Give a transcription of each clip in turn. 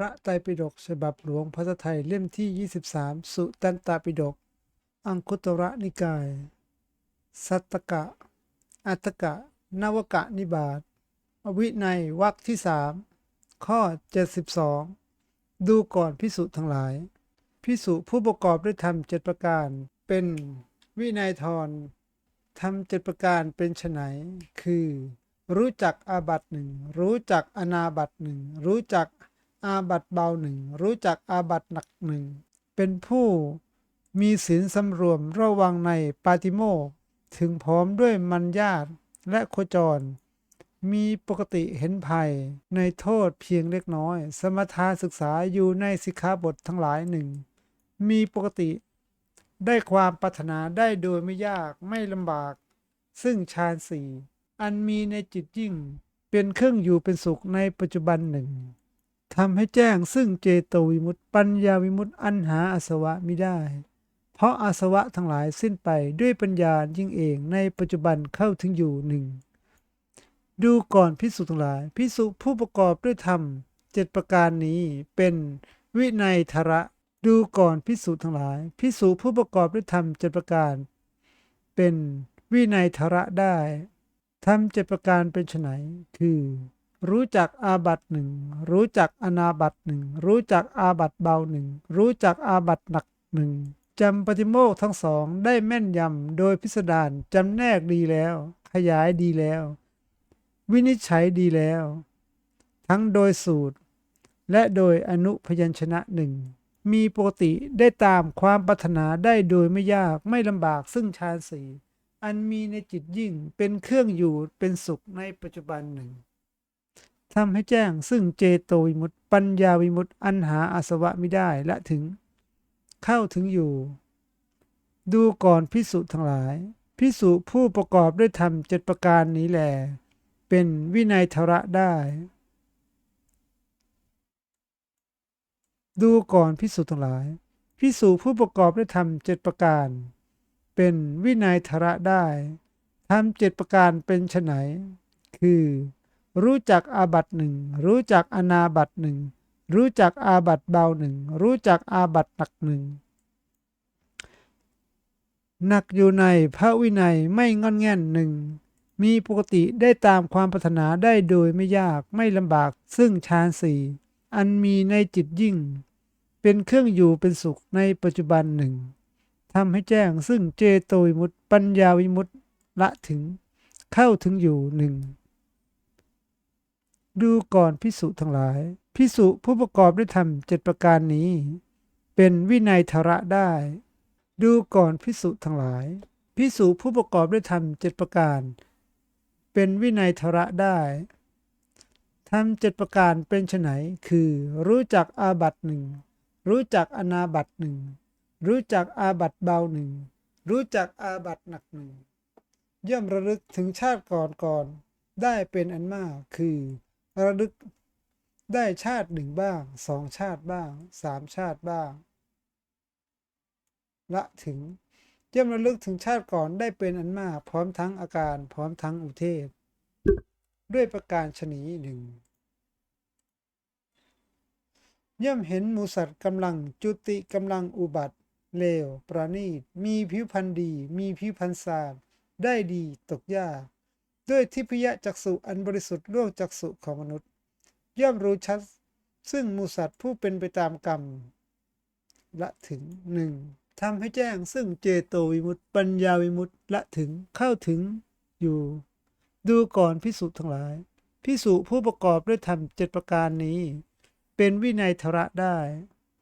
พระไตรปิฎกฉบับหลวงภาษาไทยเล่มที่ 23 สุตันตปิฎกอังคุตระนิกาย สัตตกะ อัตตกะ นวกะนิบาตวิในยวรรคที่สามข้อ 72 ดูก่อนพิสุทั้งหลาย พิสุผู้ประกอบด้วยธรรมเจ็ดประการ เป็นวินัยทรทำเจ็ดประการเป็นไฉนคือ รู้จักอาบัตหนึ่งรู้จักอนาบัตหนึ่งรู้จัก อาบัตเบาหนึ่งรู้จักอาบัตหนักหนึ่งเป็นผู้มีศีลสำรวมระวังในปาติโมถึงพร้อมด้วยมัญญาตและโคจร มีปกติเห็นภัยในโทษเพียงเล็กน้อย สมถาศึกษาอยู่ในสิกขาบททั้งหลายหนึ่ง มีปกติได้ความปรารถนาได้โดยไม่ยากไม่ลำบาก ซึ่งฌานสี่อันมีในจิตยิ่ง เป็นเครื่องอยู่เป็นสุขในปัจจุบันหนึ่ง ทำให้แจ้งซึ่งเจโตวิมุตติ ปัญญาวิมุตติ อันหาอาสวะมิได้ เพราะอาสวะทั้งหลายสิ้นไปด้วยปัญญายิ่งเองในปัจจุบันเข้าถึงอยู่หนึ่ง ดูก่อนพิสุทั้งหลายพิสุผู้ประกอบด้วยธรรมเจ็ดประการนี้เป็นวินัยทระดูก่อนพิสุทั้งหลายพิสุผู้ประกอบด้วยธรรมเจ็ดประการ เป็นวินัยทระได้ทำเจ็ดประการเป็นไฉนคือ รู้จักอาบัตหนึ่งรู้จักอนาบัตหนึ่งรู้จักอาบัตเบาหนึ่งรู้จักอาบัตหนักหนึ่งจำปฏิโมกทั้งสองได้แม่นยำโดยพิสดารจำแนกดีแล้ว ขยายดีแล้ว วินิจฉัยดีแล้ว ทั้งโดยสูตร และโดยอนุพยัญชนะหนึ่งมีปกติได้ตามความปรารถนาได้โดยไม่ยากไม่ลำบากซึ่งฌานสีอันมีในจิตยิ่งเป็นเครื่องอยู่เป็นสุขในปัจจุบันหนึ่ง ทำให้แจ้งซึ่งเจโตวิมุตติปัญญาวิมุตติอันหาอาสวะไม่ได้และถึง เข้าถึงอยู่ ดูก่อนพิสุทั้งหลาย พิสุผู้ประกอบด้วยธรรมเจ็ดประการนี้แหลเป็นวินัยทระได้ ดูก่อนพิสุทั้งหลาย พิสุผู้ประกอบด้วยธรรมเจ็ดประการ เป็นวินัยทระได้ทำเจ็ดประการเป็นไฉนคือ รู้จักอาบัตหนึ่งรู้จักอนาบัตหนึ่งรู้จักอาบัตเบาหนึ่งรู้จักอาบัตหนักหนึ่งหนักอยู่ในพระวินัยไม่งอนแง่นหนึ่งมีปกติได้ตามความปรารถนาได้โดยไม่ยากไม่ลำบากซึ่งฌานสี่อันมีในจิตยิ่ง เป็นเครื่องอยู่เป็นสุขในปัจจุบันหนึ่งทำให้แจ้งซึ่งเจโตวิมุตติปัญญาวิมุตติละถึงเข้าถึงอยู่หนึ่ง ดูก่อนพิสุทั้งหลาย พิสุผู้ประกอบด้วยธรรมเจ็ดประการนี้ เป็นวินัยทระได้ ดูก่อนพิสุทั้งหลาย พิสุผู้ประกอบด้วยธรรมเจ็ดประการ เป็นวินัยทระได้ทำเจ็ดประการเป็นไนคือรู้จักอาบัตหนึ่งรู้จักอนาบัตหนึ่งรู้จักอาบัตเบาหนึ่งรู้จักอาบัตหนักหนึ่งย่อมระลึกถึงชาติก่อนก่อนได้เป็นอันมากคือ ระลึกได้ชาติหนึ่งบ้างสองชาติบ้างสามชาติบ้าง ละถึงย่อมระลึกถึงชาติก่อนได้เป็นอันมากพร้อมทั้งอาการพร้อมทั้งอุเทศ ด้วยประการชนีหนึ่งย่อมเห็นมูสัตว์กำลังจุติกำลังอุบัติเลวประณีตมีผิวพรรณดี มีผิวพรรณสาบได้ดีตกยาก ด้วยทิพยจักษุอันบริสุทธิ์ล่วงจักษุของมนุษย์ ย่อมรู้ชัด ซึ่งมูสัตว์ผู้เป็นไปตามกรรม ละถึงหนึ่งทำให้แจ้งซึ่งเจโตวิมุตติ ปัญญาวิมุตติละถึงเข้าถึงอยู่ ดูก่อนพิสุทั้งหลาย พิสุผู้ประกอบด้วยธรรมเจ็ดประการนี้ เป็นวินัยทระได้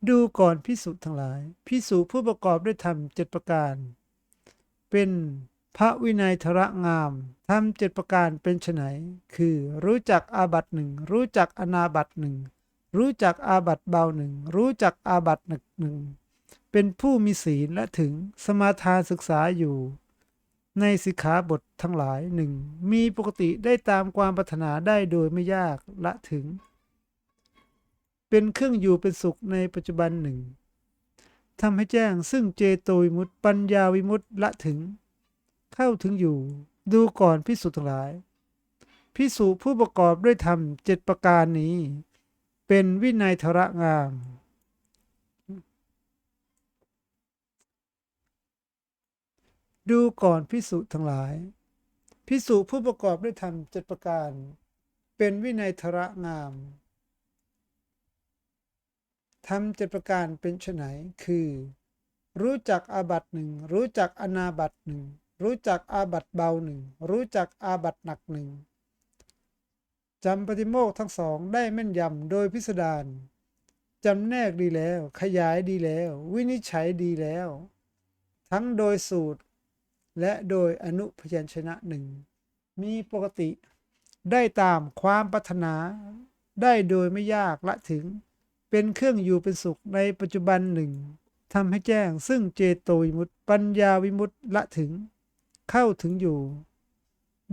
ดูก่อนพิสุทั้งหลาย พิสุผู้ประกอบด้วยธรรมเจ็ดประการ เป็น พระวินัยทระงามทำเจ็ดประการเป็นไฉนคือรู้จักอาบัตหนึ่งรู้จักอนาบัตหนึ่งรู้จักอาบัตเบาหนึ่งรู้จักอาบัตหนักหนึ่งเป็นผู้มีศีลและถึงสมาทานศึกษาอยู่ ในสิกขาบททั้งหลายหนึ่งมีปกติได้ตามความปรารถนาได้โดยไม่ยากละถึง เป็นเครื่องอยู่เป็นสุขในปัจจุบันหนึ่งทำให้แจ้งซึ่งเจโตวิมุตติปัญญาวิมุตติละถึง เข้าถึงอยู่ ดูก่อนพิสุทั้งหลาย พิสุผู้ประกอบด้วยธรรมเจ็ดประการนี้ เป็นวินัยทระงาม ดูก่อนพิสุทั้งหลาย พิสุผู้ประกอบด้วยธรรมเจ็ดประการ เป็นวินัยทระงามทำเจ็ดประการเป็นไฉนคือ รู้จักอาบัตหนึ่งรู้จักอนาบัตหนึ่ง รู้จักอาบัตเบาหนึ่งรู้จักอาบัตหนักหนึ่งจำปฏิโมกข์ทั้งสองได้แม่นยำโดยพิสดารจำแนกดีแล้ว ขยายดีแล้ว วินิจฉัยดีแล้ว ทั้งโดยสูตร และโดยอนุพยัญชนะหนึ่งมีปกติ ได้ตามความปรารถนา ได้โดยไม่ยากละถึง เป็นเครื่องอยู่เป็นสุขในปัจจุบันหนึ่งทำให้แจ้งซึ่งเจโตวิมุตติปัญญาวิมุตติละถึง เข้าถึงอยู่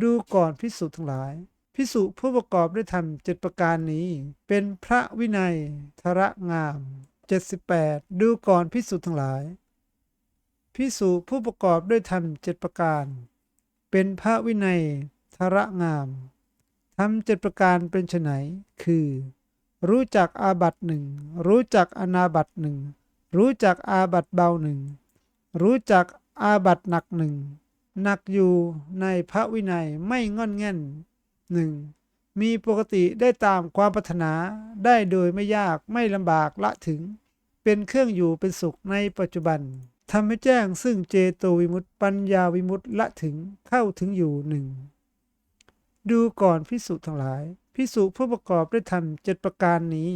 ดูก่อนพิสุทั้งหลาย พิสุผู้ประกอบด้วยธรรมเจ็ดประการนี้ เป็นพระวินัยทระงาม 78 ดูก่อนพิสุทั้งหลายพิสุผู้ประกอบด้วยธรรมเจ็ดประการ เป็นพระวินัยทระงามทำเจ็ดประการเป็นไฉนคือ รู้จักอาบัตหนึ่งรู้จักอนาบัตหนึ่งรู้จักอาบัตเบาหนึ่งรู้จักอาบัตหนักหนึ่ง หนักอยู่ในพระวินัยไม่งอนแง่นหนึ่งมีปกติได้ตามความปรารถนาได้โดยไม่ยากไม่ลำบากละถึง เป็นเครื่องอยู่เป็นสุขในปัจจุบันทำให้แจ้งซึ่งเจโตวิมุตติปัญญาวิมุตติละถึงเข้าถึงอยู่หนึ่งดูก่อนพิสุทั้งหลาย พิสุผู้ประกอบด้วยธรรมเจ็ดประการนี้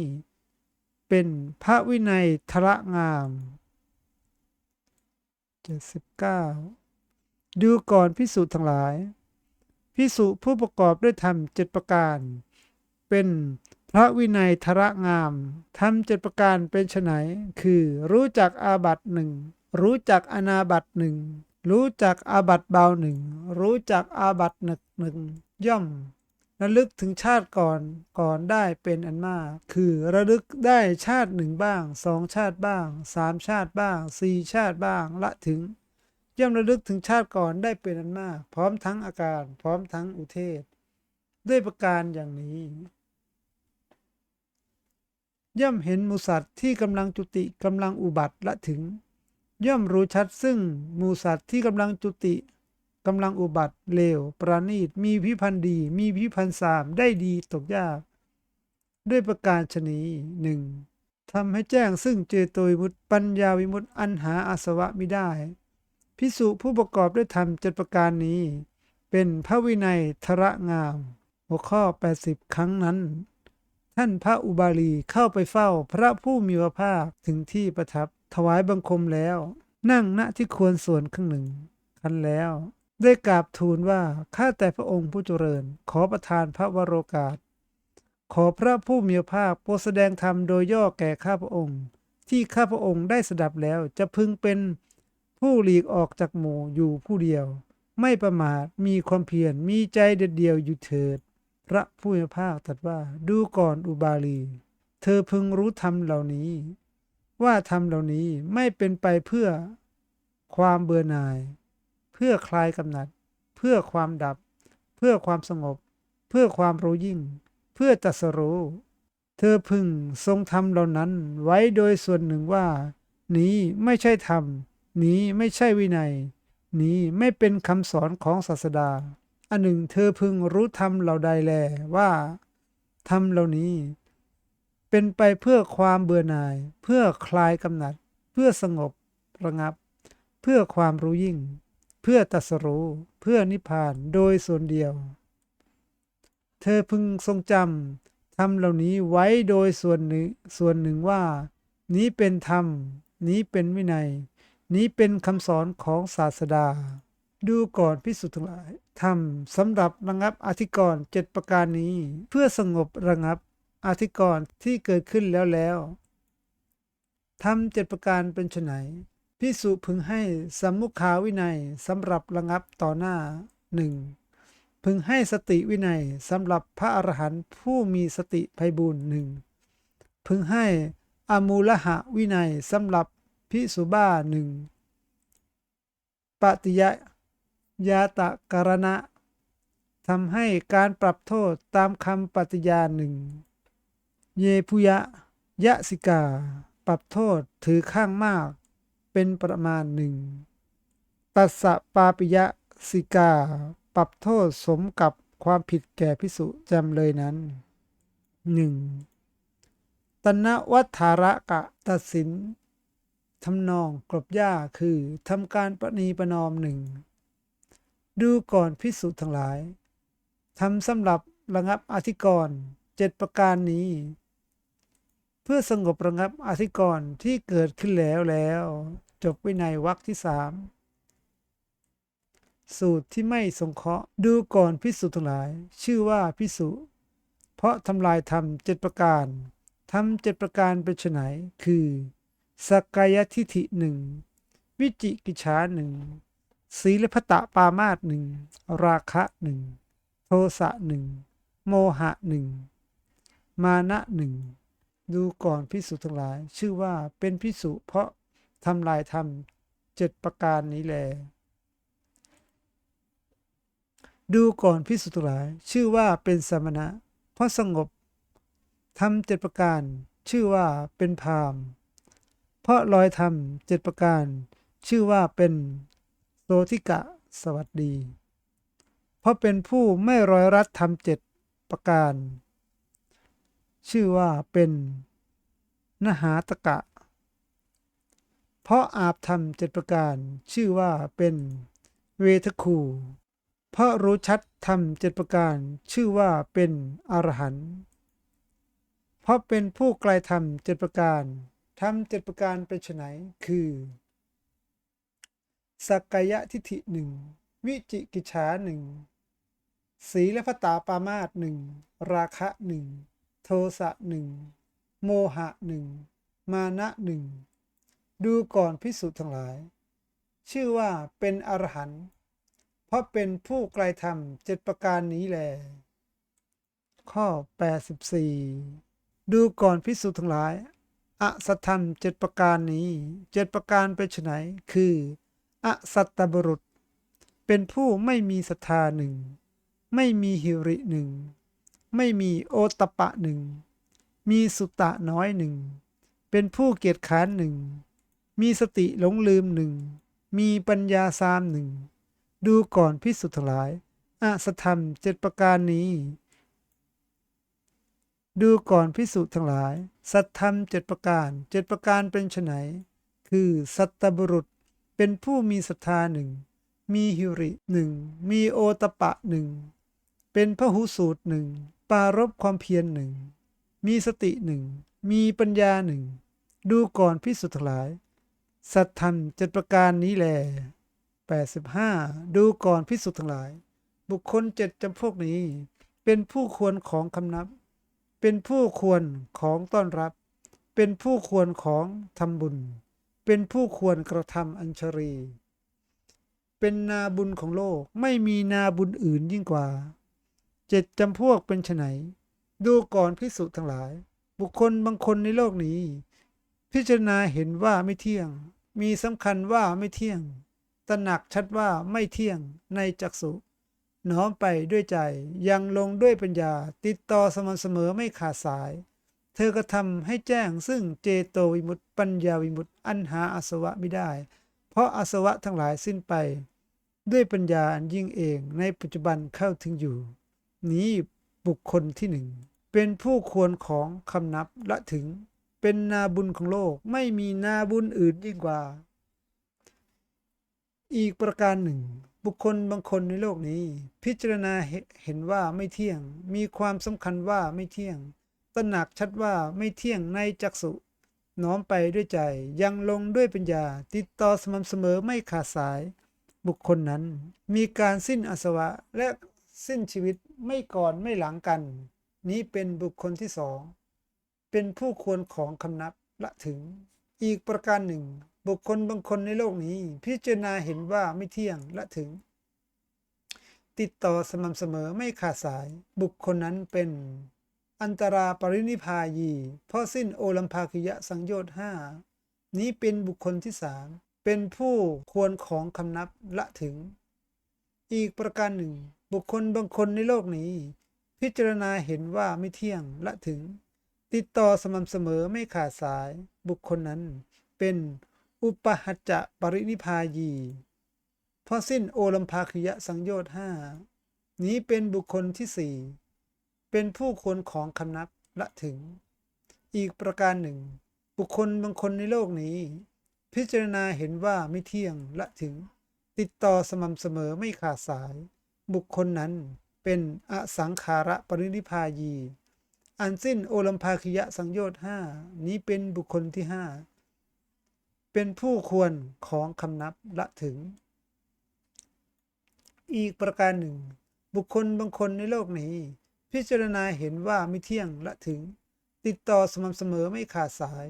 เป็นพระวินัยทระงาม79ดูก่ อนพิสุทั้งหลายพิสุผู้ประกอบด้วยธรรมเจ็ดประการ เป็นพระวินัยทระงามทำเจ็ดประการเป็นไฉนคือรู้จักอาบัตหนึ่งรู้จักอนาบัตหนึ่งรู้จักอาบัตเบาหนึ่งรู้จักอาบัตหนักหนึ่งย่อมระลึกถึงชาติก่อนก่อนได้เป็นอันมาก คือระลึกได้ชาติหนึ่งบ้างสองชาติบ้างสามชาติบ้างสี่ชาติบ้างละถึง ย่อมระลึกถึงชาติก่อนได้เป็นอันมาก พร้อมทั้งอาการ พร้อมทั้งอุเทศ ด้วยประการอย่างนี้ ย่อมเห็นมูสัตว์ที่กำลังจุติกำลังอุบัติละถึง ย่อมรู้ชัดซึ่งมูสัตว์ที่กำลังจุติกำลังอุบัติเลวประณีตมีพิพันธ์ดี มีพิพันธ์สามได้ดีตกยาก ด้วยประการชนีหนึ่งทำให้แจ้งซึ่งเจโตวิมุติปัญญาวิมุติอันหาอาสวะไม่ได้ พิสุผู้ประกอบด้วยธรรมเจ็ดประการนี้ เป็นพระวินัยทระงาม หัวข้อ 80 ครั้งนั้น ท่านพระอุบาลีเข้าไปเฝ้าพระผู้มีพระภาคถึงที่ประทับถวายบังคมแล้ว นั่งณที่ควรส่วนข้างหนึ่งคันแล้ว ได้กราบทูลว่าข้าแต่พระองค์ผู้เจริญ ขอประทานพระวโรกาส ขอพระผู้มีพระภาคโปรดแสดงธรรมโดยย่อแก่ข้าพระองค์ ที่ข้าพระองค์ได้สดับแล้วจะพึงเป็น ผู้หลีกออกจากหมู่อยู่ผู้เดียว ไม่ประมาทมีความเพียรมีใจเด็ดเดียวอยู่เถิด พระผู้มีภาคตรัสว่าดูก่อนอุบาลี เธอพึงรู้ธรรมเหล่านี้ ว่าธรรมเหล่านี้ไม่เป็นไปเพื่อความเบื่อหน่าย เพื่อคลายกำหนัด เพื่อความดับ เพื่อความสงบ เพื่อความรู้ยิ่ง เพื่อตรัสรู้เธอพึงทรงธรรมเหล่านั้นไว้โดยส่วนหนึ่งว่า นี้ไม่ใช่ธรรม นี้ไม่ใช่วินัย นี้ไม่เป็นคำสอนของศาสดา อันหนึ่งเธอพึงรู้ธรรมเหล่าใดแลว่าธรรมเหล่านี้ เป็นไปเพื่อความเบื่อหน่าย เพื่อคลายกำหนัด เพื่อสงบระงับ เพื่อความรู้ยิ่ง เพื่อตัสรู้ เพื่อนิพพานโดยส่วนเดียว เธอพึงทรงจำธรรมเหล่านี้ไว้โดยส่วนหนึ่งส่วนหนึ่งว่า นี้เป็นธรรม นี้เป็นวินัย นี้เป็นคำสอนของศาสดา ดูก่อนพิสุทธิ์ทั้งหลายทำสำหรับระงับอธิกรณ์เจ็ดประการนี้ เพื่อสงบระงับอธิกรณ์ที่เกิดขึ้นแล้วแล้วทำเจ็ดประการเป็นไฉนพิสุพึงให้สัมมุขาวินัยสำหรับระงับต่อหน้าหนึ่งพึงให้สติวินัยสำหรับพระอรหันต์ผู้มีสติไพบูรณ์หนึ่งพึงให้อมูลหะวินัยสำหรับ พิสุบ้าหนึ่งปฏิยะยาตะการณะทำให้การปรับโทษตามคำปฏิญาหนึ่ง เยพุยะ ยะสิกา ปรับโทษถือข้างมาก เป็นประมาณหนึ่ง ตัสสะปาปิยะสิกา ปรับโทษสมกับความผิดแก่พิสุจำเลยนั้นหนึ่งตนะวัฏฐาระกะตัดสิน ทำนองกลบหญ้าคือทำการประนีประนอมหนึ่ง ดูก่อนพิสุทั้งหลายทำสำหรับระงับอธิกรณ์เจ็ดประการนี้ เพื่อสงบระงับอธิกรณ์ที่เกิดขึ้นแล้วแล้ว จบไว้ในวรรคที่สามสูตรที่ไม่สงเคราะห์ดูก่อนพิสุทั้งหลาย ชื่อว่าพิสุเพราะทำลายธรรมเจ็ดประการทำเจ็ดประการเป็นไนคือ สกายทิฐิหนึ่งวิจิกิจฉาหนึ่งศีลพตะปามาตหนึ่งราคะหนึ่งโทสะหนึ่งโมหะหนึ่งมานะหนึ่งดูก่อนพิสุทั้งหลาย ชื่อว่าเป็นพิสุเพราะทำลายธรรมเจ็ดประการนี้แล ดูก่อนพิสุทั้งหลาย ชื่อว่าเป็นสมณะ เพราะสงบทำเจ็ดประการ ชื่อว่าเป็นพราม เพราะลอยธรรมเจ็ดประการ ชื่อว่าเป็นโสธิกะสวัสดี เพราะเป็นผู้ไม่รอยรัดธรรมเจ็ดประการ ชื่อว่าเป็นนหาตกะ เพราะอาบธรรมเจ็ดประการ ชื่อว่าเป็นเวทคู เพราะรู้ชัดธรรมเจ็ดประการ ชื่อว่าเป็นอรหันต์เพราะเป็นผู้ไกลธรรมเจ็ดประการ ทำเจ็ดประการเป็นไนคือ สักกายทิฏฐิหนึ่งวิจิกิจฉาหนึ่งสีและพตาปามาตหนึ่งราคะหนึ่งโทสะหนึ่งโมหะหนึ่งมานะหนึ่งดูก่อนพิสุทั้งหลาย ชื่อว่าเป็นอรหันต์เพราะเป็นผู้ไกลธรรมเจ็ดประการนี้แล ข้อ 84 ดูก่อนพิสุทั้งหลาย อสัตธรรมเจ็ดประการนี้เจ็ดประการเป็นไนคือ อสัตตบรุษ เป็นผู้ไม่มีศรัทธาหนึ่ง ไม่มีหิริหนึ่ง ไม่มีโอตปะหนึ่ง มีสุตะน้อยหนึ่ง เป็นผู้เกียจค้านหนึ่ง มีสติหลงลืมหนึ่ง มีปัญญาสามหนึ่ง ดูก่อนพิสุทธลายอสัตธรรมเจ็ดประการนี้ ดูก่อนพิสุทั้งหลาย สัตธรรมเจ็ดประการเจ็ดประการเป็นไนคือสัตตบุรุษ เป็นผู้มีศรัทธาหนึ่งมีหิริหนึ่งมีโอตปะหนึ่งเป็นพหุสูตรหนึ่งปารบความเพียรหนึ่งมีสติหนึ่งมีปัญญาหนึ่งดูก่อนพิสุทั้งหลาย สัตธรรมเจ็ดประการนี้แล85 ดูก่อนพิสุทธ์ทั้งหลาย บุคคลเจ็ดจำพวกนี้ เป็นผู้ควรของคำนับ เป็นผู้ควรของต้อนรับ เป็นผู้ควรของทำบุญ เป็นผู้ควรกระทำอัญชรี เป็นนาบุญของโลกไม่มีนาบุญอื่นยิ่งกว่า เจ็ดจำพวกเป็นไนดูก่อนพิสุทั้งหลาย บุคคลบางคนในโลกนี้ พิจารณาเห็นว่าไม่เที่ยง มีสำคัญว่าไม่เที่ยงตระหนักชัดว่าไม่เที่ยงในจักสุ น้อมไปด้วยใจยังลงด้วยปัญญา ติดต่อสม่ำเสมอไม่ขาดสาย เธอก็ทำให้แจ้งซึ่งเจโตวิมุตติปัญญาวิมุตติอันหาอาสวะไม่ได้ เพราะอาสวะทั้งหลายสิ้นไป ด้วยปัญญาอันยิ่งเองในปัจจุบันเข้าถึงอยู่ นี้บุคคลที่หนึ่งเป็นผู้ควรของคำนับละถึง เป็นนาบุญของโลกไม่มีนาบุญอื่นยิ่งกว่า อีกประการหนึ่ง บุคคลบางคนในโลกนี้ พิจารณาเห็นว่าไม่เที่ยง มีความสำคัญว่าไม่เที่ยง ตระหนักชัดว่าไม่เที่ยงในจักสุน้อมไปด้วยใจยังลงด้วยปัญญา ติดต่อสม่ำเสมอไม่ขาดสาย บุคคลนั้น มีการสิ้นอสวะและสิ้นชีวิตไม่ก่อนไม่หลังกัน นี้เป็นบุคคลที่สอง เป็นผู้ควรของคำนับละถึง อีกประการหนึ่ง บุคคลบางคนในโลกนี้ พิจารณาเห็นว่าไม่เที่ยงและถึง ติดต่อสม่ำเสมอไม่ขาดสาย บุคคลนั้นเป็นอันตราปรินิพายี เพราะสิ้นโอลัมภาคิยะสังโยชน์ห้านี้เป็นบุคคลที่สามเป็นผู้ควรของคำนับละถึง อีกประการหนึ่ง บุคคลบางคนในโลกนี้ พิจารณาเห็นว่าไม่เที่ยงละถึง ติดต่อสม่ำเสมอไม่ขาดสาย บุคคลนั้นเป็น อุปหัจจะปรินิพายี เพราะสิ้นโอลัมภาคิยะสังโยชน์ห้านี้เป็นบุคคลที่สี่เป็นผู้ควรของคำนับละถึง อีกประการหนึ่ง บุคคลบางคนในโลกนี้ พิจารณาเห็นว่าไม่เที่ยงละถึง ติดต่อสม่ำเสมอไม่ขาดสาย บุคคลนั้นเป็นอสังขาระปรินิพพายี อันสิ้นโอลัมภาคิยะสังโยชน์ห้านี้เป็นบุคคลที่ห้า เป็นผู้ควรของคำนับละถึง อีกประการหนึ่ง บุคคลบางคนในโลกนี้ พิจารณาเห็นว่าไม่เที่ยงละถึง ติดต่อสม่ำเสมอไม่ขาดสาย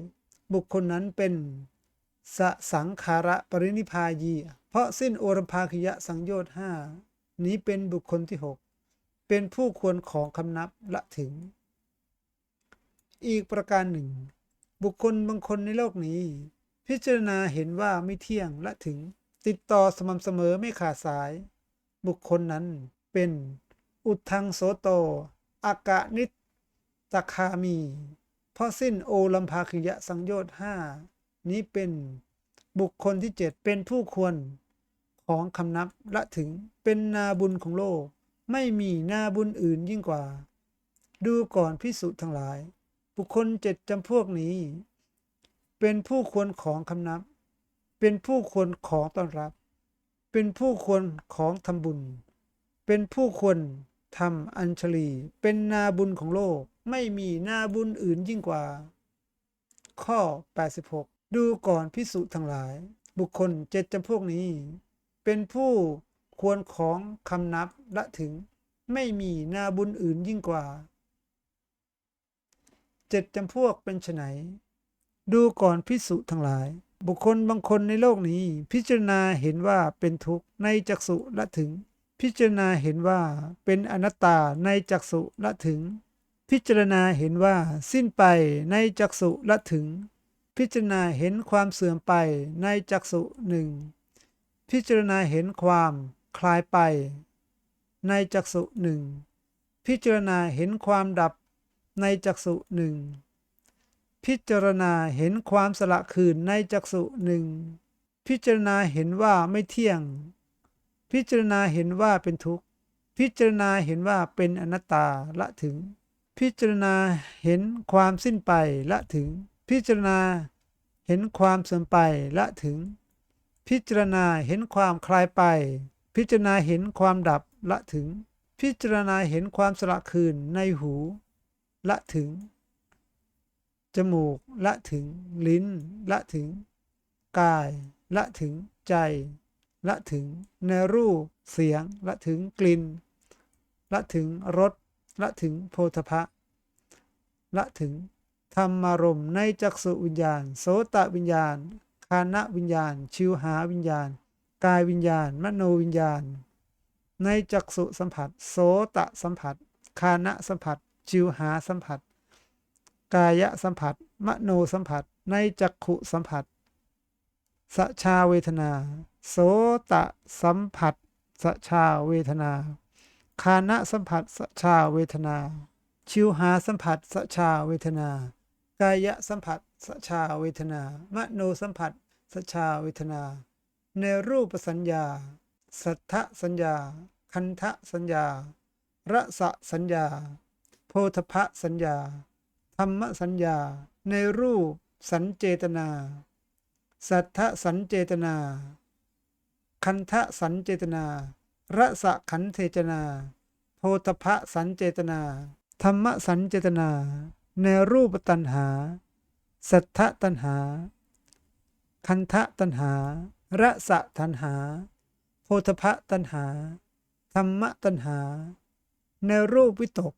บุคคลนั้นเป็นสสังขาระปรินิพายี เพราะสิ้นโอรภาคิยะสังโยชน์ห้านี้เป็นบุคคลที่หกเป็นผู้ควรของคำนับละถึง อีกประการหนึ่ง บุคคลบางคนในโลกนี้ พิจารณาเห็นว่าไม่เที่ยงและถึงติดต่อสม่ำเสมอไม่ขาดสาย บุคคลนั้นเป็นอุทังโสโต อากะนิตตคามี เพราะสิ้นโอลัมภาคิยะสังโยชน์ห้านี้เป็นบุคคลที่เจ็ดเป็นผู้ควรของคำนับละถึงเป็นนาบุญของโลก ไม่มีนาบุญอื่นยิ่งกว่า ดูก่อนพิสุทั้งหลาย บุคคลเจ็ดจำพวกนี้ เป็นผู้ควรของคำนับ เป็นผู้ควรของต้อนรับ เป็นผู้ควรของทำบุญ เป็นผู้ควรทำอัญชลี เป็นนาบุญของโลก ไม่มีนาบุญอื่นยิ่งกว่า ข้อ 86 ดูก่อนพิสุทั้งหลาย บุคคลเจ็ดจำพวกนี้ เป็นผู้ควรของคำนับละถึง ไม่มีนาบุญอื่นยิ่งกว่าเจ็ดจำพวกเป็นไฉน ดูก่อนพิสุทั้งหลาย บุคคลบางคนในโลกนี้ พิจารณาเห็นว่าเป็นทุกข์ในจักสุละถึง พิจารณาเห็นว่าเป็นอนัตตาในจักสุละถึง พิจารณาเห็นว่าสิ้นไปในจักสุละถึง พิจารณาเห็นความเสื่อมไปในจักสุหนึ่งพิจารณาเห็นความคลายไป ในจักสุหนึ่งพิจารณาเห็นความดับในจักสุหนึ่ง พิจารณาเห็นความสละคืนในจักสุหนึ่งพิจารณาเห็นว่าไม่เที่ยง พิจารณาเห็นว่าเป็นทุกข์ พิจารณาเห็นว่าเป็นอนัตตาละถึง พิจารณาเห็นความสิ้นไปละถึง พิจารณาเห็นความเสื่อมไปละถึง พิจารณาเห็นความคลายไป พิจารณาเห็นความดับละถึง พิจารณาเห็นความสละคืนในหู ละถึง จมูกละถึงลิ้น ละถึง กาย ละถึงใจ ละถึงในรูปเสียง ละถึงกลิ่น ละถึงรสละถึงโพธพะ ละถึงธรรมารมณ์ในจักสุวิญญาณ โสตวิญญาณ คานะวิญญาณ ชิวหาวิญญาณ กายวิญญาณ มโนวิญญาณ ในจักสุสัมผัส โสตสัมผัส คานะสัมผัส ชิวหาสัมผัส กายสัมผัส มโนสัมผัส ในจักขุสัมผัส สชาเวทนา โสตะสัมผัส สชาเวทนา คานะสัมผัส สชาเวทนา ชิวหาสัมผัส สชาเวทนา กายสัมผัส สชาเวทนา มโนสัมผัส สชาเวทนา ในรูปสัญญา สัทธสัญญา คันทะสัญญารสสัญญา โพธพสัญญา ธรรมสัญญา ในรูปสัญเจตนา สัทธสัญเจตนา คันทะสัญเจตนารสขันเทจนา โพธพสัญเจตนา ธรรมสัญเจตนา ในรูปตัณหา สัทธตัณหา คันทะตัณหารสตัณหา โพธพตัณหา ธรรมตัณหา ในรูปวิตก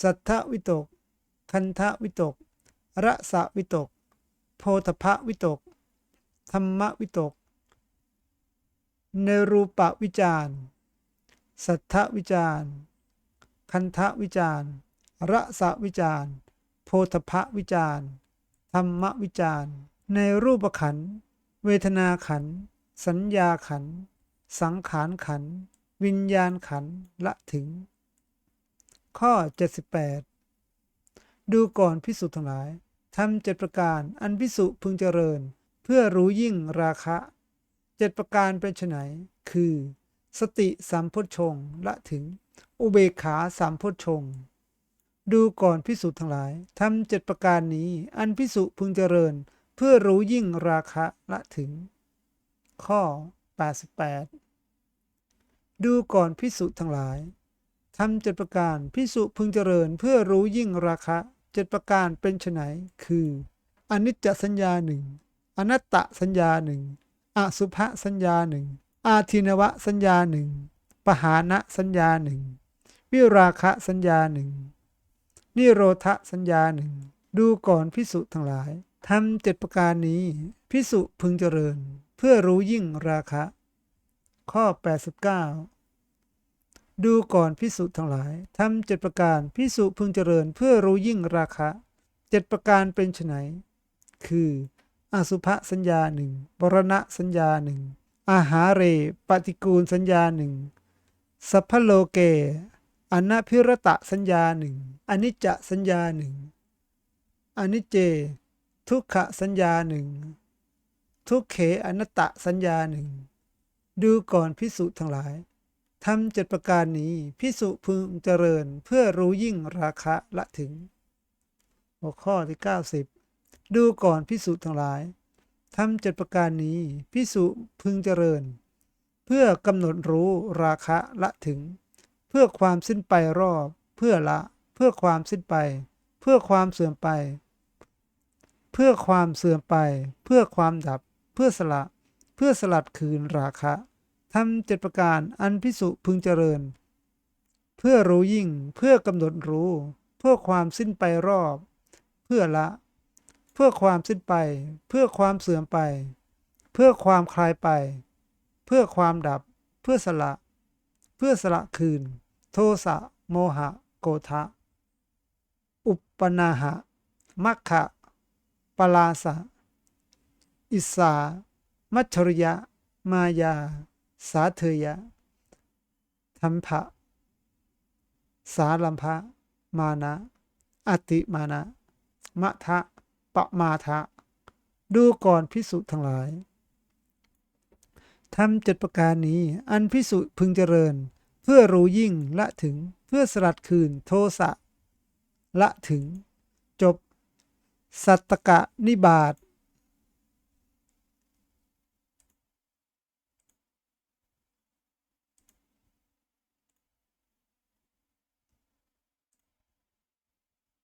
สัทธวิตก คันทะวิตก ระสวิตก โพธพวิตก ธรรมวิตกในรูปวิจารสัทธวิจารคันทะวิจารระสวิจารโพธพวิจารธรรมวิจารในรูปขัน เวทนาขัน สัญญาขัน สังขารขัน วิญญาณขันละถึง ข้อ 78 ดูก่อนพิสุทั้งหลายทำเจ็ดประการอันพิสุพึงเจริญ เพื่อรู้ยิ่งราคะเจ็ดประการเป็นไฉนคือ สติสัมโพชฌงละถึง อุเบกขาสัมโพชฌงดูก่อนพิสุทั้งหลายทำเจ็ดประการนี้อันพิสุพึงเจริญ เพื่อรู้ยิ่งราคะละถึง ข้อ 88 ดูก่อนพิสุทั้งหลายทำเจ็ดประการพิสุพึงเจริญเพื่อรู้ยิ่งราคะ เจ็ดประการเป็นไนคือ อนิจจสัญญาหนึ่งอนัตตสัญญาหนึ่งอสุภสัญญาหนึ่งอาทินวะสัญญาหนึ่งปหานะสัญญาหนึ่งวิราคะสัญญาหนึ่งนิโรธสัญญาหนึ่งดูก่อนพิสุทั้งหลายทำเจ็ดประการนี้พิสุพึงเจริญ เพื่อรู้ยิ่งราคะ ข้อ 89 ดูก่อนพิสุทั้งหลายทำเจ็ดประการพิสุพึงเจริญเพื่อรู้ยิ่งราคะเจ็ดประการเป็นไนคืออสุภสัญญาหนึ่งบรณะสัญญาหนึ่งอาหาเรปฏิกูลสัญญาหนึ่งสัพพโลเกอนัพิรตะสัญญาหนึ่งอนิจจสัญญาหนึ่งอนิจเจ ทุกขสัญญาหนึ่งทุกเขอนัตตสัญญาหนึ่งดูก่อนพิสุทั้งหลาย ทำเจ็ดประการนี้พิสุพึงเจริญเพื่อรู้ยิ่งราคะละถึง หัวข้อที่ 90 ดูก่อนพิสุทั้งหลายทำเจ็ดประการนี้พิสุพึงเจริญ เพื่อกำหนดรู้ราคะละถึง เพื่อความสิ้นไปรอบ เพื่อละ เพื่อความสิ้นไป เพื่อความเสื่อมไป เพื่อความเสื่อมไป เพื่อความดับ เพื่อสละ เพื่อสลัดคืนราคะ ทำเจ็ดประการอันพิสุพึงเจริญ เพื่อรู้ยิ่งเพื่อกำหนดรู้ เพื่อความสิ้นไปรอบ เพื่อละ เพื่อความสิ้นไป เพื่อความเสื่อมไป เพื่อความคลายไป เพื่อความดับ เพื่อสละ เพื่อสละคืน โทสะโมหะ โกทะ อุปปนาหะมัคคะปลาสะ อิสา มัชชริยะ มายา สาเทยะธรรมภะสาลัมภะมานะอติมานะมะทะปะมาทะ ดูก่อนพิสุทั้งหลายทำเจ็ดประการนี้อันพิสุพึงเจริญ เพื่อรู้ยิ่งละถึงเพื่อสลัดคืนโทสะละถึง จบ สัตตกะนิบาต